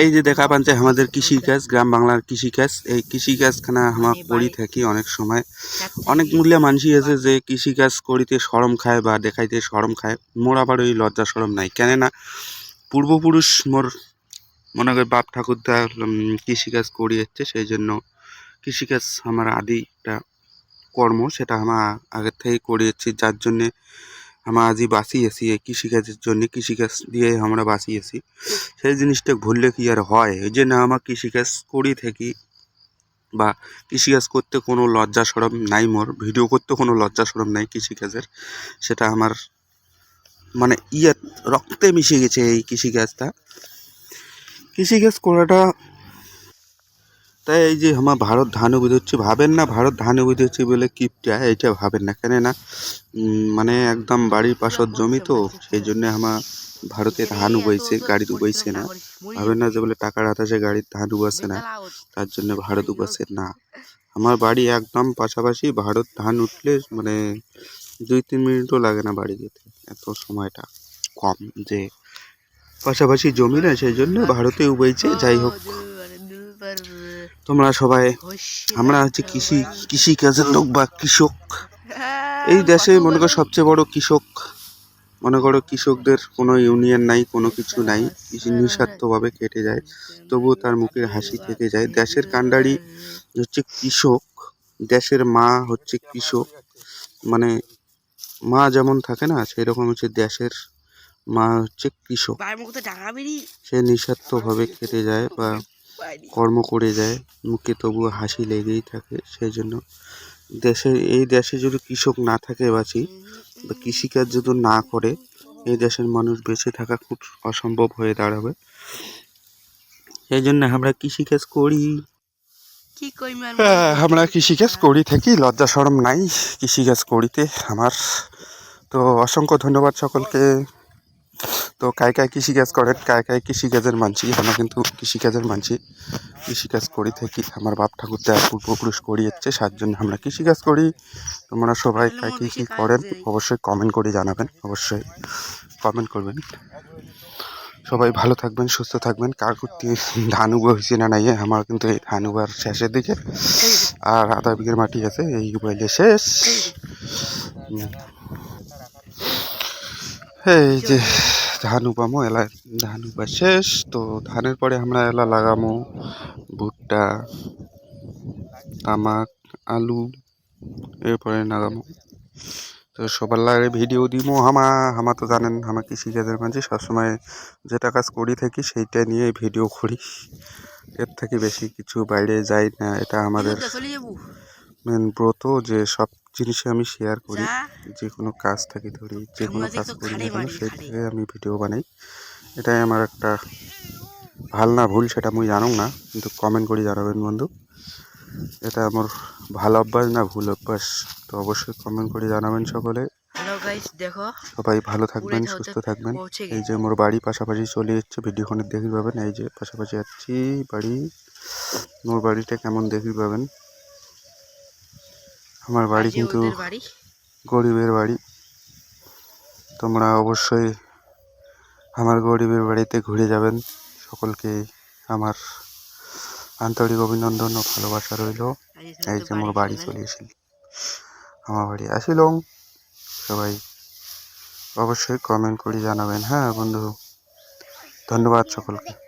এই যে দেখা পাচ্ছে আমাদের কৃষিকাজ গ্রাম বাংলার কৃষিকাজ। এই কৃষিকাজখানা আমরা করি থাকি অনেক সময়। অনেক মূল্য মানুষই আছে যে কৃষিকাজ করিতে শরম খায় বা দেখাইতে শরম খায়। মোর আবার ওই লজ্জা শরম নাই। কেননা পূর্বপুরুষ মোর মনে করি বাপ ঠাকুরদা কৃষিকাজ করি যাচ্ছে সেই জন্য কৃষিকাজ আমার আদিটা কর্ম সেটা আমার আগের থেকেই করে যাচ্ছি যার জন্যে আমরা আজই বাঁচিয়েছি এই কৃষিকাজের জন্য কৃষিকাজ দিয়ে আমরা বাঁচিয়েছি। সেই জিনিসটা ভুললে কি আর হয়? এই জন্য আমার কৃষিকাজ করি থাকি। বা কৃষিকাজ করতে কোনো লজ্জা সরম নাই মোর, ভিডিও করতে কোনো লজ্জা সরম নাই কৃষিকাজের সেটা আমার মানে ইয়ে রক্তে মিশে গেছে এই কৃষিকাজটা কৃষিকাজ করাটা তাই এই যে আমার ভারত ধান উবিদ হচ্ছে, ভাবেন না ভারত ধান উবিদ হচ্ছে বলে কিপটা, এইটা ভাবেন না, কেন না? মানে একদম বাড়ির পাশের জমি তো, সেই জন্য আমার ভারতে ধান উবাইছে গাড়ি উবাইছে না। ভাবেন না যে বলে টাকার হাতাশে গাড়ির ধান উবাছে না, তার জন্য ভারত উবাছে না। আমার বাড়ি একদম পাশাপাশি ভারত ধান উঠলে মানে দুই তিন মিনিটও লাগে না বাড়ি যেতে, এত সময়টা কম যে পাশাপাশি জমি না সেই জন্য ভারতে উবাইছে যাই হোক। তোমরা সবাই আমরা হচ্ছে কৃষি কৃষি কাজের লোক বা কৃষক। এই দেশে মনে করো সবচেয়ে বড় কৃষক মনে করো কৃষকদের কোনো ইউনিয়ন নাই কোনো কিছু নাই কৃষি নিঃস্বার্থভাবে কেটে যায় তবুও তার মুখের হাসি থেকে যায়। দেশের কাণ্ডারি হচ্ছে কৃষক দেশের মা হচ্ছে কৃষক মানে মা যেমন থাকে না সেই রকম হচ্ছে দেশের মা হচ্ছে কৃষক। সে নিঃস্বার্থভাবে খেটে যায় বা কর্ম করে যায় মুখে তবুও হাসি লেগেই থাকে সেই জন্য দেশে এই দেশে যদি কৃষক না থাকে বাঁচি বা কৃষিকাজ যদি না করে এই দেশের মানুষ বেঁচে থাকা খুব অসম্ভব হয়ে দাঁড়াবে। সেই জন্য আমরা কৃষিকাজ করি। কি কই হ্যাঁ, আমরা কৃষিকাজ করি থাকি লজ্জা শরম নাই কৃষিকাজ করিতে আমার। তো অসংখ্য ধন্যবাদ সকলকে। তো কায় কায় কৃষিকাজ করেন কায় কায় কৃষিকাজের মানছি আমরা কিন্তু কৃষিকাজের মানছি। কৃষিকাজ করি থাকি আমার বাপ ঠাকুর দেয় পূর্বপুরুষ করি যাচ্ছে সার জন্য আমরা কৃষিকাজ করি। তোমরা সবাই কায় কী কী করেন অবশ্যই কমেন্ট করে জানাবেন অবশ্যই কমেন্ট করবেন। সবাই ভালো থাকবেন সুস্থ থাকবেন কার করতে ধান উগো হয়েছে না নাই আমার কিন্তু এই ধান উগার শেষের দিকে। আর আধা বিঘের মাটি আছে এই উবাইলে শেষ। হুম। এই যে। ধান উপামো এলা ধান উবা শেষ। তো ধানের পরে আমরা এলা লাগামো ভুট্টা তামাক আলু এরপরে লাগামো। তো সবার লাগে ভিডিও দিমো। হামা হামা তো জানেন হামা কৃষিকাজের মাঝে সবসময় যেটা কাজ করি থাকি সেইটা নিয়ে ভিডিও করি। এর থেকে বেশি কিছু বাইরে যাই না এটা আমাদের মেন ব্রত যে সব জিনিসে আমি শেয়ার করি যে কোনো কাজ থেকে ধরি যে কোনো কাজ করি সেই থেকে আমি ভিডিও বানাই। এটাই আমার একটা ভালো না ভুল সেটা আমি জানো না কিন্তু কমেন্ট করে জানাবেন বন্ধু। এটা আমার ভালো অভ্যাস না ভুল অভ্যাস? তো অবশ্যই কমেন্ট করে জানাবেন সকলে। দেখো সবাই ভালো থাকবেন সুস্থ থাকবেন। এই যে আমার বাড়ি পাশাপাশি চলে যাচ্ছে ভিডিওখানে দেখি পাবেন। এই যে পাশাপাশি যাচ্ছি বাড়ি মোর বাড়িটা কেমন দেখি পাবেন। আমার বাড়ি কিন্তু গরিবের বাড়ি। তোমরা অবশ্যই আমার গরিবের বাড়িতে ঘুরে যাবেন। সকলকে আমার আন্তরিক অভিনন্দন ও ভালোবাসা রইল। এই যে মোর বাড়ি চলে এসেছিল আমার বাড়ি আসিল সবাই অবশ্যই কমেন্ট করে জানাবেন। হ্যাঁ বন্ধু ধন্যবাদ সকলকে।